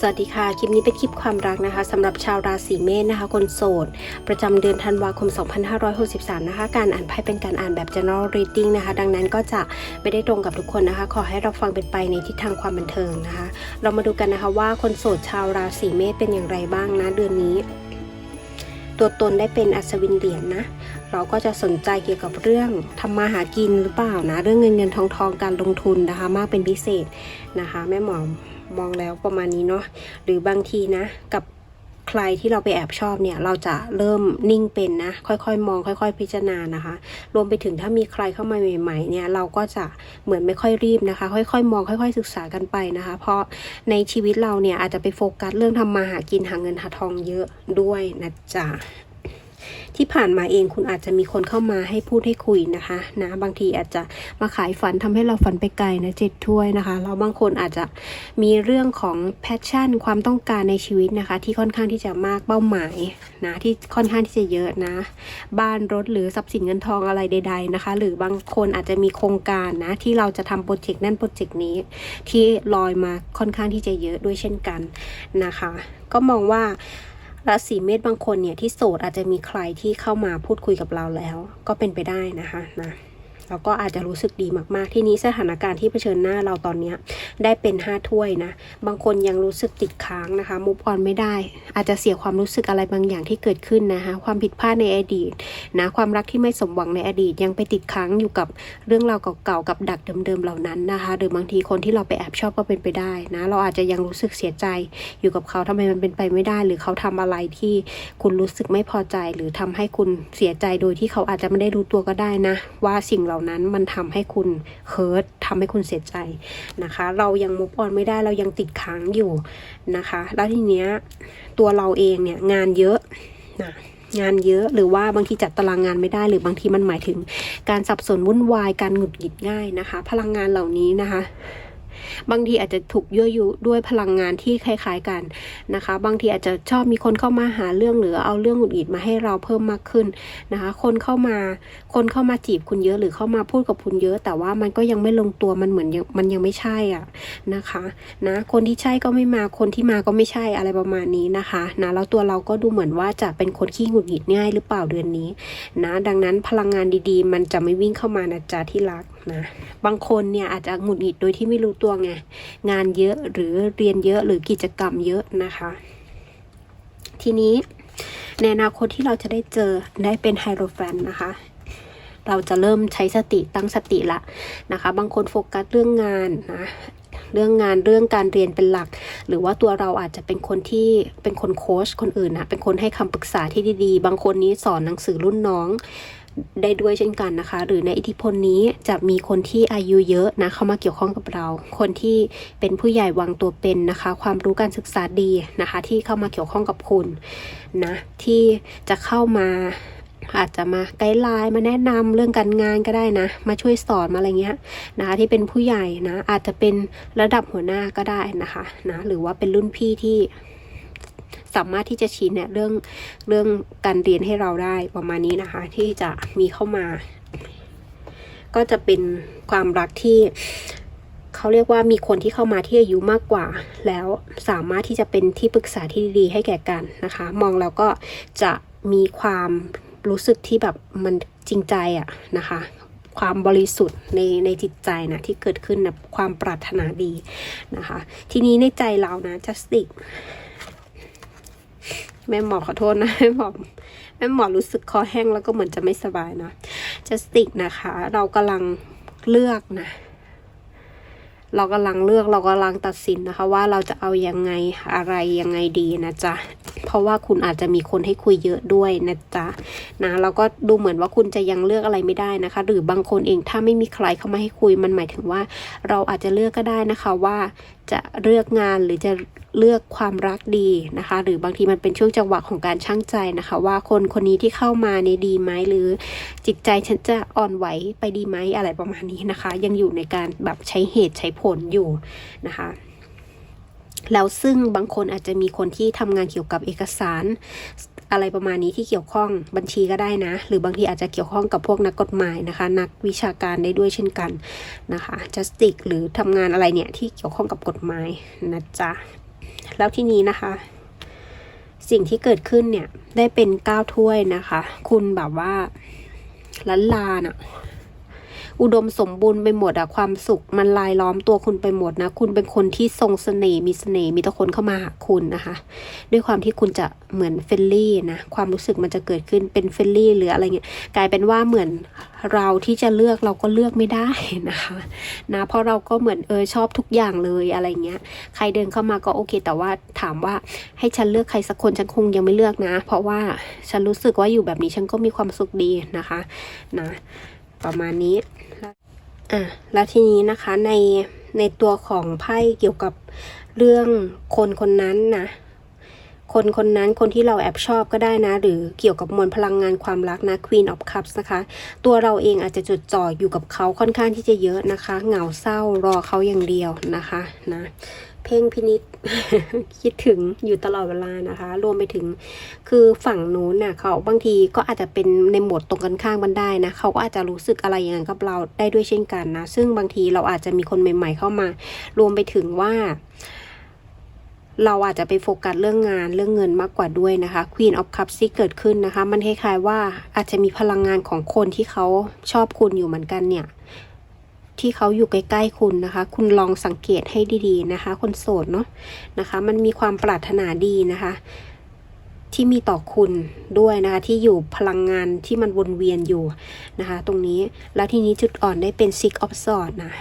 สวัสดีค่ะ คลิปนี้เป็นคลิปความรักนะคะสำหรับชาวราศีเมษนะคะ คนโสด ประจำเดือนธันวาคม 2563 นะคะ การอ่านไพ่เป็นการอ่านแบบ general reading นะคะ ดังนั้นก็จะไม่ได้ตรงกับทุกคนนะคะ ขอให้เราฟังเป็นไปในทิศทางความบันเทิงนะคะ เรามาดูกันนะคะว่าคนโสดชาวราศีเมษเป็นอย่างไรบ้างนะเดือนนี้ ตัวตนได้เป็นอัศวินเหรียญนะเราก็จะสนใจเกี่ยวกับเรื่องทำมาหากินหรือเปล่านะ เรื่องเงินเงินทองทองการลงทุนนะคะ มากเป็นพิเศษนะคะ แม่หมอ มองแล้วประมาณนี้เนาะหรือบางทีนะกับใครที่เราไปแอบชอบเนี่ย เราจะเริ่มนิ่งเป็นนะ ค่อยๆ มองค่อย ๆ พิจารณานะคะ รวมไปถึงถ้ามีใครเข้ามาใหม่ ๆ เนี่ย เราก็จะเหมือนไม่ค่อยรีบนะคะ ค่อยๆ มองค่อย ๆ ศึกษากันไปนะคะ เพราะในชีวิตเราเนี่ยอาจจะไปโฟกัสเรื่องทำมาหากินหาเงินหาทองเยอะด้วยนะจ๊ะ ที่ผ่านมาเองคุณอาจจะมีคนเข้ามาให้พูดให้คุยนะคะนะบางทีอาจจะมาขายฝันทำให้เราฝันไปไกลนะเจ็ดถ้วยนะคะแล้วบางคนอาจจะมีเรื่องของแพชชั่น ความต้องการในชีวิตนะคะ ที่ค่อนข้างที่จะมากเป้าหมายนะที่ค่อนข้างที่จะเยอะนะ บ้านรถหรือทรัพย์สินเงินทองอะไรใด ๆนะคะ หรือบางคนอาจจะมีโครงการนะที่เราจะทำโปรเจกต์นั่นโปรเจกต์นี้ ที่ลอยมาค่อนข้างที่จะเยอะด้วยเช่นกันนะคะ ก็มองว่า ราศีเมษบางคนเนี่ยที่โสดอาจจะมีใครที่เข้ามาพูดคุยกับเราแล้ว ก็เป็นไปได้นะคะนะ เราก็อาจจะรู้สึกดีมากๆ ที่นี้สถานการณ์ที่เผชิญหน้าเราตอนนี้ได้เป็นห้าถ้วยนะ บางคนยังรู้สึกติดค้างนะคะมุกออนไม่ได้ อาจจะเสียความรู้สึกอะไรบางอย่างที่เกิดขึ้นนะคะความผิดพลาดในอดีตนะความรักที่ไม่สมหวังในอดีตยังไปติดค้างอยู่กับเรื่องราวเก่าๆกับดักเดิมๆเหล่านั้นนะคะหรือบางทีคนที่เราไปแอบชอบก็เป็นไปได้นะเราอาจจะยังรู้สึกเสียใจอยู่กับเขาทำไมมันเป็นไปไม่ได้ หรือเขาทำอะไรที่คุณรู้สึกไม่พอใจ หรือทำให้คุณเสียใจโดยที่เขาอาจจะไม่ได้รู้ตัวก็ได้นะ ว่าสิ่งเหล่านั้นมันทำให้คุณเฮิร์ตทำให้คุณเสียใจนะคะ เรายังมุกออนไม่ได้เรายังติดค้างอยู่นะคะ แล้วทีเนี้ยตัวเราเองเนี่ยงานเยอะนะงานเยอะหรือว่าบางทีจัดตารางงานไม่ได้ หรือบางทีมันหมายถึงการสับสนวุ่นวายการหงุดหงิดง่ายนะคะ พลังงานเหล่านี้นะคะ บางทีอาจจะถูกยั่วยุด้วยพลังงานที่คล้ายๆกันนะคะ บางทีอาจจะชอบมีคนเข้ามาหาเรื่องหรือเอาเรื่องหงุดหงิดมาให้เราเพิ่มมากขึ้นนะคะ คนเข้ามาคนเข้ามาจีบคุณเยอะหรือเข้ามาพูดกับคุณเยอะ แต่ว่ามันก็ยังไม่ลงตัวมันเหมือนมันยังไม่ใช่อะนะคะนะคนที่ใช่ก็ไม่มาคนที่มาก็ไม่ใช่อะไรประมาณนี้นะคะนะแล้วตัวเราก็ดูเหมือนว่าจะเป็นคนขี้หงุดหงิดง่ายหรือเปล่าเดือนนี้นะดังนั้นพลังงานดีๆ มันจะไม่วิ่งเข้ามานะจ๊ะที่รัก นะ บางคนเนี่ยอาจจะหงุดหงิดโดยที่ไม่รู้ตัวไง งานเยอะหรือเรียนเยอะหรือกิจกรรมเยอะนะคะ ทีนี้ในอนาคตที่เราจะได้เจอได้เป็นไฮโรแฟนนะคะ เราจะเริ่มใช้สติตั้งสติละนะคะ บางคนโฟกัสเรื่องงานนะเรื่องงานเรื่องการเรียนเป็นหลัก หรือว่าตัวเราอาจจะเป็นคนที่เป็นคนโค้ชคนอื่นนะเป็นคนให้คำปรึกษาที่ดีๆ บางคนนี้สอนหนังสือรุ่นน้อง ได้ด้วยเช่นกันนะคะ หรือในอิทธิพลนี้จะมีคนที่อายุเยอะนะเข้ามาเกี่ยวข้องกับเรา คนที่เป็นผู้ใหญ่วางตัวเป็นนะคะ ความรู้การศึกษาดีนะคะ ที่เข้ามาเกี่ยวข้องกับคุณนะที่จะเข้ามาอาจจะมาไกด์ไลน์มาแนะนำเรื่องการงานก็ได้นะ มาช่วยสอนมาอะไรเงี้ยนะคะ ที่เป็นผู้ใหญ่นะ อาจจะเป็นระดับหัวหน้าก็ได้นะคะนะหรือว่าเป็นรุ่นพี่ที่ สามารถที่จะชี้แนะเรื่องเรื่องการเรียนให้เราได้ประมาณนี้นะคะ ที่จะมีเข้ามา ก็จะเป็นความรักที่เขาเรียกว่ามีคนที่เข้ามาที่อายุมากกว่า แล้วสามารถที่จะเป็นที่ปรึกษาที่ดีให้แก่กันนะคะ มองแล้วก็จะมีความรู้สึกที่แบบมันจริงใจอะนะคะ ความบริสุทธิ์ในในจิตใจนะที่เกิดขึ้นนะความปรารถนาดีนะคะ ทีนี้ในใจเรานะจัสติก แม่หมอขอโทษนะแม่หมอแม่หมอรู้สึกคอแห้งแล้วก็เหมือนจะไม่สบายนะจัสติกนะคะ เรากำลังเลือกนะ เรากำลังเลือกเรากำลังตัดสินนะคะ ว่าเราจะเอายังไงอะไรยังไงดีนะจ๊ะเพราะว่าคุณอาจจะมีคนให้คุยเยอะด้วยนะจ๊ะนะเราก็ดูเหมือนว่าคุณจะยังเลือกอะไรไม่ได้นะคะ หรือบางคนเองถ้าไม่มีใครเข้ามาให้คุยมันหมายถึงว่า เราอาจจะเลือกก็ได้นะคะว่าจะเลือกงานหรือจะเลือกความรักดีนะคะ หรือบางทีมันเป็นช่วงจังหวะของการช่างใจนะคะ ว่าคนคนนี้ที่เข้ามาเนี่ยดีไหมหรือจิตใจฉันจะอ่อนไหวไปดีไหมอะไรประมาณนี้นะคะ ยังอยู่ในการแบบใช้เหตุใช้ผลอยู่นะคะ แล้วซึ่งบางคนอาจจะมีคนที่ทำงานเกี่ยวกับเอกสาร อะไรประมาณนี้ที่เกี่ยวข้องบัญชีก็ได้นะ หรือบางทีอาจจะเกี่ยวข้องกับพวกนักกฎหมายนะคะ นักวิชาการได้ด้วยเช่นกันนะคะ justice หรือทำงานอะไรเนี่ยที่เกี่ยวข้องกับกฎหมายนะจ๊ะแล้วที่นี้นะคะ สิ่งที่เกิดขึ้นเนี่ยได้เป็นก้าวถ้วยนะคะ คุณแบบว่าล้านลาน่ะ อุดมสมบูรณ์ไปหมดอะความสุข มันลายล้อมตัวคุณไปหมดนะ คุณเป็นคนที่ทรงเสน่ห์มีเสน่ห์มีแต่คนเข้ามาหาคุณนะคะ ด้วยความที่คุณจะเหมือนเฟลลี่นะความรู้สึกมันจะเกิดขึ้นเป็นเฟลลี่หรืออะไรเงี้ยกลายเป็นว่าเหมือนเราที่จะเลือกเราก็เลือกไม่ได้นะคะนะเพราะเราก็เหมือนเออชอบทุกอย่างเลยอะไรเงี้ยใครเดินเข้ามาก็โอเค แต่ว่าถามว่าให้ฉันเลือกใครสักคนฉันคงยังไม่เลือกนะ เพราะว่าฉันรู้สึกว่าอยู่แบบนี้ฉันก็มีความสุขดีนะคะนะประมาณนี้ อะแล้วทีนี้นะคะในในตัวของไพ่เกี่ยวกับเรื่องคนคนนั้นนะคนคนนั้นคนที่เราแอบชอบก็ได้นะ หรือเกี่ยวกับมวลพลังงานความรักนะ Queen of Cups นะคะ ตัวเราเองอาจจะจดจ่ออยู่กับเขาค่อนข้างที่จะเยอะนะคะ เหงาเศร้ารอเขาอย่างเดียวนะคะนะ เพ่งพินิษคิดถึงอยู่ตลอดเวลานะคะ รวมไปถึงคือฝั่งนู้นน่ะเขาบางทีก็อาจจะเป็นในโหมดตรงกันข้ามกันได้นะเขาก็อาจจะรู้สึกอะไรอย่างนั้นกับเราได้ด้วยเช่นกันนะ ซึ่งบางทีเราอาจจะมีคนใหม่ ๆ เข้ามา รวมไปถึงว่าเราอาจจะไปโฟกัสเรื่องงานเรื่องเงินมากกว่าด้วยนะคะ Queen of Cups ที่เกิดขึ้นนะคะ มันคล้ายๆว่าอาจจะมีพลังงานของคนที่เขาชอบคุณอยู่เหมือนกันเนี่ย ที่เขาอยู่ใกล้ๆคุณนะคะ คุณลองสังเกตให้ดีๆนะคะ คนโสดเนาะนะคะ มันมีความปรารถนาดีนะคะ ที่มีต่อคุณด้วยนะคะ ที่อยู่พลังงานที่มันวนเวียนอยู่นะคะ ตรงนี้แล้วทีนี้จุดอ่อนได้เป็น Six of Swords นะ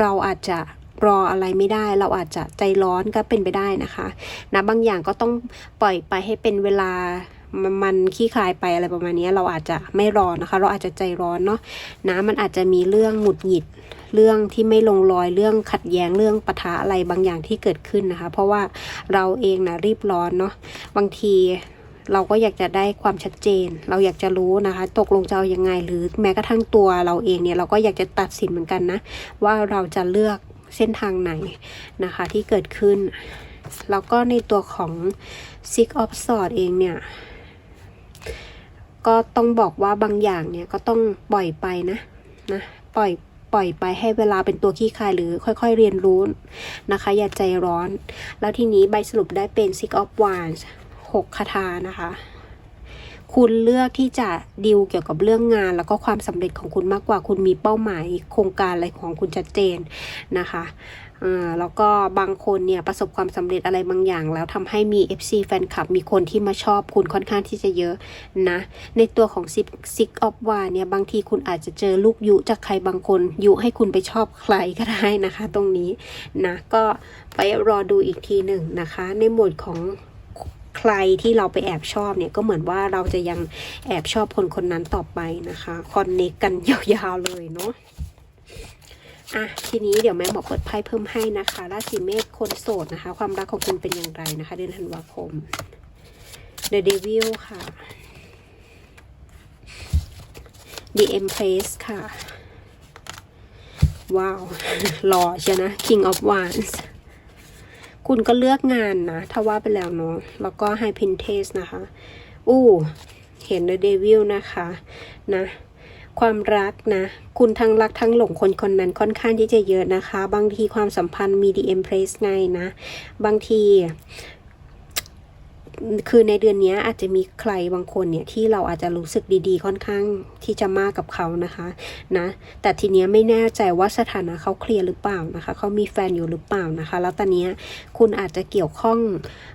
เราอาจจะรออะไรไม่ได้เราอาจจะใจร้อนก็เป็นไปได้นะคะนะบางอย่างก็ต้องปล่อยไปให้เป็นเวลา มันขี้คลายไปอะไรประมาณนี้เราอาจจะไม่รอนะคะ เราอาจจะใจร้อนเนาะนะมันอาจจะมีเรื่องหงุดหงิดเรื่องที่ไม่ลงรอยเรื่องขัดแย้งเรื่องปะทะอะไรบางอย่างที่เกิดขึ้นนะคะ เพราะว่าเราเองนะรีบร้อนเนาะบางทีเราก็อยากจะได้ความชัดเจน เราอยากจะรู้นะคะ ตกลงจะเอายังไง หรือแม้กระทั่งตัวเราเองเนี่ยเราก็อยากจะตัดสินเหมือนกันนะ ว่าเราจะเลือกเส้นทางไหนนะคะที่เกิดขึ้น แล้วก็ในตัวของ Six of Swords เองเนี่ย ก็ต้องบอกว่าบางอย่างเนี่ยก็ต้องปล่อยไปนะนะปล่อยปล่อยไปให้เวลาเป็นตัวขี้คายหรือค่อยๆเรียนรู้นะคะ อย่าใจร้อน แล้วทีนี้ใบสรุปได้เป็น Six of Wands หกคาถานะคะ คุณเลือกที่จะดิวเกี่ยวกับเรื่องงาน แล้วก็ความสำเร็จของคุณมากกว่าคุณมีเป้าหมายโครงการอะไรของคุณชัดเจนนะคะ แล้วก็บางคนเนี่ยประสบความสำเร็จอะไรบางอย่าง แล้วทำให้มี FC แฟนคลับ มีคนที่มาชอบคุณค่อนข้างที่จะเยอะนะ ในตัวของ Six Six of w a n d เนี่ยบางทีคุณอาจจะเจอลูกยุจากใครบางคนยุให้คุณไปชอบใครก็ได้นะคะ ตรงนี้นะก็ไปรอดูอีกทีหนึ่งนะคะ ในหมวดของใครที่เราไปแอบชอบเนี่ยก็เหมือนว่าเราจะยังแอบชอบคนคนนั้นต่อไปนะคะคอนเนคกันยาวๆเลยเนาะ อะทีนี้เดี๋ยวแม่หมอเปิดไพ่เพิ่มให้นะคะ ราศีเมษคนโสดนะคะ ความรักของคุณเป็นอย่างไรนะคะ เดือนธันวาคม The Devil ค่ะ The Empress ค่ะ ว้าวหล่อใช่นะ King of Wands คุณก็เลือกงานนะ ถ้าว่าไปแล้วเนาะแล้วก็ไฮพินเทสนะคะ อู้ เห็น The Devil นะคะ นะ ความรักนะ คุณทั้งรักทั้งหลงคนคนนั้นค่อนข้างที่จะเยอะนะคะ บางทีความสัมพันธ์มี The Empress ไงนะ บางทีคือในเดือนนี้อาจจะมีใครบางคนเนี่ยที่เราอาจจะรู้สึกดีๆ ค่อนข้างที่จะมากกับเขานะคะนะแต่ทีเนี้ยไม่แน่ใจว่าสถานะเขาเคลียร์หรือเปล่านะคะเขามีแฟนอยู่หรือเปล่านะคะ แล้วตอนนี้คุณอาจจะเกี่ยวข้อง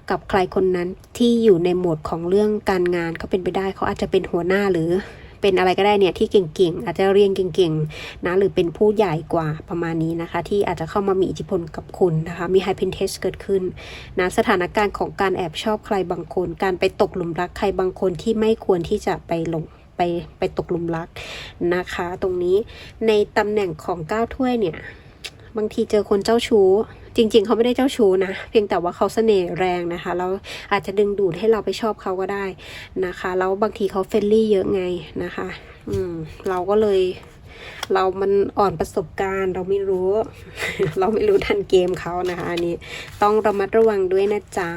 กับใครคนนั้นที่อยู่ในโหมดของเรื่องการงานก็เป็นไปได้เขาอาจจะเป็นหัวหน้าหรือ เป็นอะไรก็ได้เนี่ยที่เก่งๆ อาจจะเรียนเก่งๆนะหรือเป็นผู้ใหญ่กว่าประมาณนี้นะคะ ที่อาจจะเข้ามามีอิทธิพลกับคุณนะคะ มีไฮเพนเทสเกิดขึ้นนะสถานการณ์ของการแอบชอบใครบางคน การไปตกหลุมรักใครบางคนที่ไม่ควรที่จะไปหลงไปไปตกหลุมรักนะคะ ตรงนี้ในตำแหน่งของก้าถ้วยเนี่ย บางทีเจอคนเจ้าชู้ จริง ๆ เขาไม่ได้เจ้าชู้นะ เพียงแต่ว่าเขาเสน่ห์แรงนะคะแล้วอาจจะดึงดูดให้เราไปชอบเขาก็ได้นะคะแล้วบางทีเขาเฟรนลี่เยอะไงนะคะ อืม เราก็เลย เรามันอ่อนประสบการณ์ เราไม่รู้ เราไม่รู้ทันเกมเขานะคะ อันนี้ต้องระมัดระวังด้วยนะจ๊ะ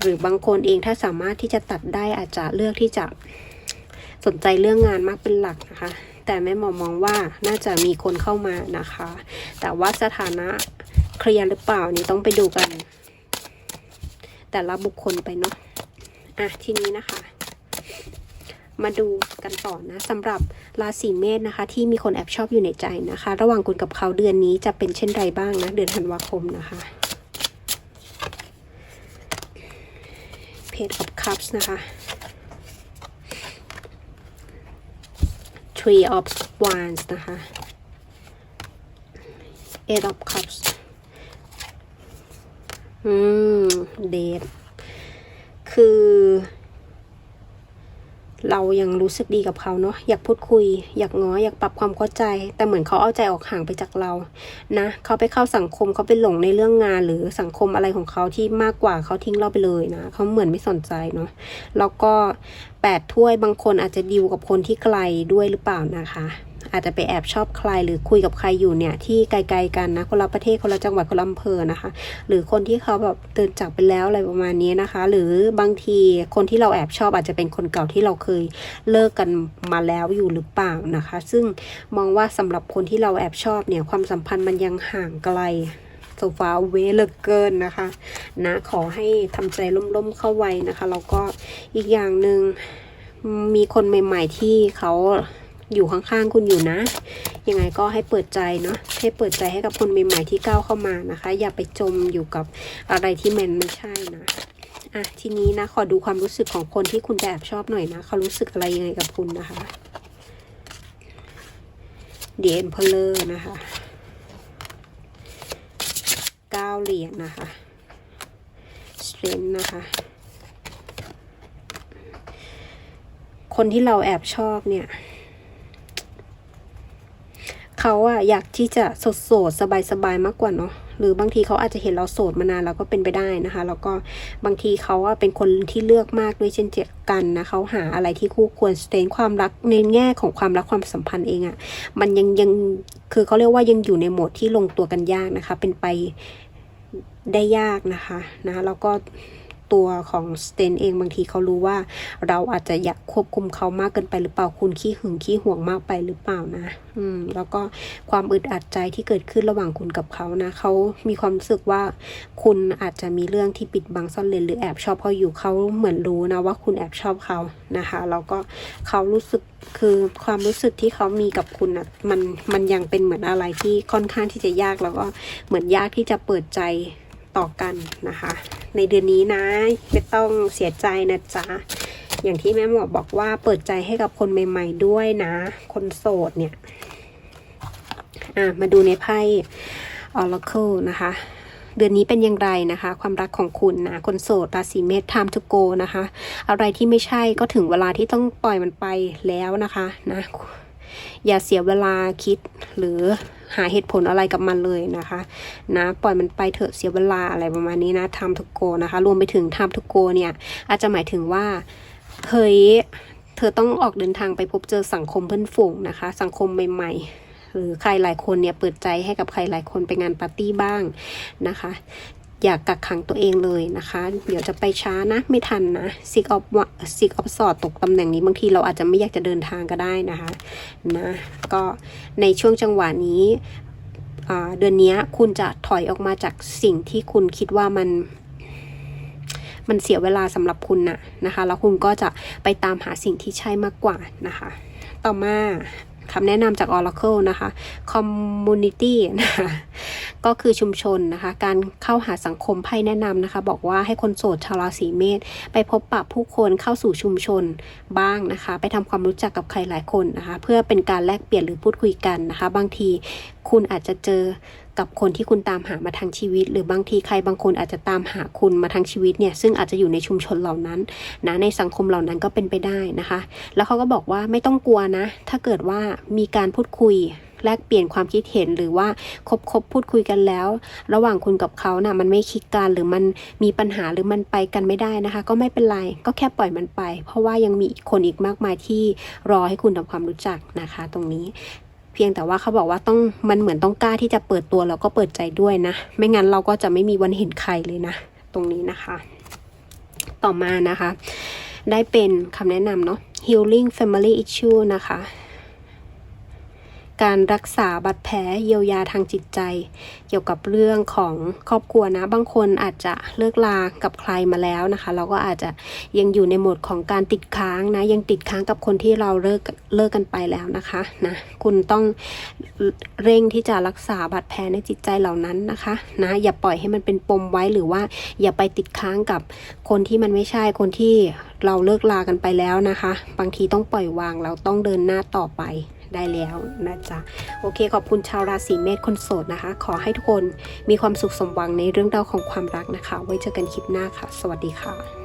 หรือบางคนเองถ้าสามารถที่จะตัดได้อาจจะเลือกที่จะสนใจเรื่องงานมากเป็นหลักนะคะ แต่แม่หมอมองว่าน่าจะมีคนเข้ามานะคะ แต่ว่าสถานะเคลียร์หรือเปล่านี่ต้องไปดูกัน แต่ละบุคคลไปเนาะอะทีนี้นะคะ มาดูกันต่อนะสำหรับราศีเมษนะคะ ที่มีคนแอบชอบอยู่ในใจนะคะ ระหว่างคุณกับเขาเดือนนี้จะเป็นเช่นไรบ้างนะเดือนธันวาคมนะคะ Page of Cups นะคะ Three of Wands นะคะ Eight of Cups อืม เดทคือ เรายังรู้สึกดีกับเขาเนาะอยากพูดคุย อยากง้ออยากปรับความเข้าใจ แต่เหมือนเขาเอาใจออกห่างไปจากเรานะเขาไปเข้าสังคมเขาไปหลงในเรื่องงานหรือสังคมอะไรของเขาที่มากกว่าเขาทิ้งเราไปเลยนะเขาเหมือนไม่สนใจเนาะแล้วก็แปดถ้วยบางคนอาจจะดิวกับคนที่ไกลด้วยหรือเปล่านะคะ อาจจะไปแอบชอบใครหรือคุยกับใครอยู่เนี่ยที่ไกลๆกันนะคนละประเทศคนละจังหวัดคนละอำเภอนะคะ หรือคนที่เขาแบบเดินจากไปแล้วอะไรประมาณนี้นะคะ หรือบางทีคนที่เราแอบชอบอาจจะเป็นคนเก่าที่เราเคยเลิกกันมาแล้วอยู่หรือเปล่านะคะ ซึ่งมองว่าสำหรับคนที่เราแอบชอบเนี่ยความสัมพันธ์มันยังห่างไกลโซฟาเวเลอเกินนะคะนะขอให้ทำใจล่มๆเข้าไว้นะคะแล้วก็อีกอย่างหนึ่งมีคนใหม่ ๆ ที่เขา อยู่ข้างๆคุณอยู่นะ ยังไงก็ให้เปิดใจเนาะให้เปิดใจให้กับคนใหม่ๆที่ก้าวเข้ามานะคะ อย่าไปจมอยู่กับอะไรที่มันไม่ใช่นะอะทีนี้นะขอดูความรู้สึกของคนที่คุณแอบชอบหน่อยนะเขารู้สึกอะไรยังไงกับคุณนะคะเดนเพลเลอร์นะคะเก้าเหรียญนะคะสเตรนนะคะคนที่เราแอบชอบเนี่ย เขาอะอยากที่จะโสดโสดสบายสบายๆมากกว่าเนาะหรือบางทีเขาอาจจะเห็นเราโสดมานานแล้วก็เป็นไปได้นะคะ แล้วก็บางทีเขาอะเป็นคนที่เลือกมากด้วยเช่นเดียวกันนะเขาหาอะไรที่คู่ควรสเตนความรักในแง่ของความรักความสัมพันธ์เองอะมันยังยังคือเขาเรียกว่ายังอยู่ในโหมดที่ลงตัวกันยากนะคะ เป็นไปได้ยากนะคะนะแล้วก็ ตัวของสเตนเองบางทีเขารู้ว่า เราอาจจะอยากควบคุมเขามากเกินไปหรือเปล่าคุณขี้หึงขี้ห่วงมากไปหรือเปล่านะ อืม แล้วก็ความอึดอัดใจที่เกิดขึ้นระหว่างคุณกับเขานะเขามีความรู้สึกว่า คุณอาจจะมีเรื่องที่ปิดบังซ่อนเร้นหรือแอบชอบเขาอยู่เขาเหมือนรู้นะว่าคุณแอบชอบเขานะคะแล้วก็เขารู้สึกคือความรู้สึกที่เขามีกับคุณอะมันมันยังเป็นเหมือนอะไรที่ค่อนข้างที่จะยากแล้วก็เหมือนยากที่จะเปิดใจ ต่อกันนะคะ ในเดือนนี้นะไม่ต้องเสียใจนะจ๊ะอย่างที่แม่หมอบอกว่าเปิดใจให้กับคนใหม่ ๆ ด้วยนะ คนโสดเนี่ยอะมาดูในไพ่ Oracle นะคะ เดือนนี้เป็นอย่างไรนะคะ ความรักของคุณนะ คนโสดราศีเมษ time to go นะคะ อะไรที่ไม่ใช่ก็ถึงเวลาที่ต้องปล่อยมันไปแล้วนะคะนะ อย่าเสียเวลาคิดหรือหาเหตุผลอะไรกับมันเลยนะคะนะปล่อยมันไปเถอะเสียเวลาอะไรประมาณนี้นะ time to go นะคะ รวมไปถึง time to go เนี่ยอาจจะหมายถึงว่าเฮ้ยเธอต้องออกเดินทางไปพบเจอสังคมเพื่อนฝูงนะคะ สังคมใหม่ๆหรือใครหลายคนเนี่ยเปิดใจให้กับใครหลายคนไปงานปาร์ตี้บ้างนะคะ อย่ากกักขังตัวเองเลยนะคะ เดี๋ยวจะไปช้านะไม่ทันนะซิกออฟซิกออฟสอดตกตำแหน่งนี้บางทีเราอาจจะไม่อยากจะเดินทางก็ได้นะคะนะก็ในช่วงจังหวะนี้เดือนนี้คุณจะถอยออกมาจากสิ่งที่คุณคิดว่ามันมันเสียเวลาสำหรับคุณนะนะคะ แล้วคุณก็จะไปตามหาสิ่งที่ใช่มากกว่านะคะ ต่อมา คำแนะนำจาก Oracle นะคะ Community นะคะก็คือชุมชนนะคะ การเข้าหาสังคมไพ่แนะนำนะคะ บอกว่าให้คนโสดชาวราศีเมษไปพบปะผู้คนเข้าสู่ชุมชนบ้างนะคะ ไปทำความรู้จักกับใครหลายคนนะคะ เพื่อเป็นการแลกเปลี่ยนหรือพูดคุยกันนะคะ บางทีคุณอาจจะเจอ กับคนที่คุณตามหามาทางชีวิต หรือบางทีใครบางคนอาจจะตามหาคุณมาทางชีวิตเนี่ยซึ่งอาจจะอยู่ในชุมชนเหล่านั้นนะในสังคมเหล่านั้นก็เป็นไปได้นะคะ แล้วเขาก็บอกว่าไม่ต้องกลัวนะ ถ้าเกิดว่ามีการพูดคุยแลกเปลี่ยนความคิดเห็นหรือว่าคบคบพูดคุยกันแล้ว ระหว่างคุณกับเขานะ่ะมันไม่คลิกกันหรือมันมีปัญหาหรือมันไปกันไม่ได้นะคะ ก็ไม่เป็นไรก็แค่ปล่อยมันไป เพราะว่ายังมีคนอีกมากมายที่รอให้คุณทำความรู้จักนะคะ ตรงนี้ เพียงแต่ว่าเขาบอกว่าต้องมันเหมือนต้องกล้าที่จะเปิดตัวแล้วก็เปิดใจด้วยนะ ไม่งั้นเราก็จะไม่มีวันเห็นใครเลยนะ ตรงนี้นะคะ ต่อมานะคะ ได้เป็นคำแนะนำเนาะ healing family issue นะคะ การรักษาบาดแผลเยียวยาทางจิตใจ เกี่ยวกับเรื่องของครอบครัวนะ บางคนอาจจะเลิกลากับใครมาแล้วนะคะ เราก็อาจจะยังอยู่ในโหมดของการติดค้างนะ ยังติดค้างกับคนที่เราเลิกเลิกกันไปแล้วนะคะนะคุณต้องเร่งที่จะรักษาบาดแผลในจิตใจเหล่านั้นนะคะนะอย่าปล่อยให้มันเป็นปมไว้หรือว่าอย่าไปติดค้างกับคนที่มันไม่ใช่คนที่เราเลิกลากันไปแล้วนะคะ บางทีต้องปล่อยวางเราต้องเดินหน้าต่อไป ได้แล้วนะจ๊ะโอเคขอบคุณชาวราศีเมษคนโสดนะคะ ขอให้ทุกคนมีความสุขสมหวังในเรื่องราวของความรักนะคะ ไว้เจอกันคลิปหน้าค่ะ สวัสดีค่ะ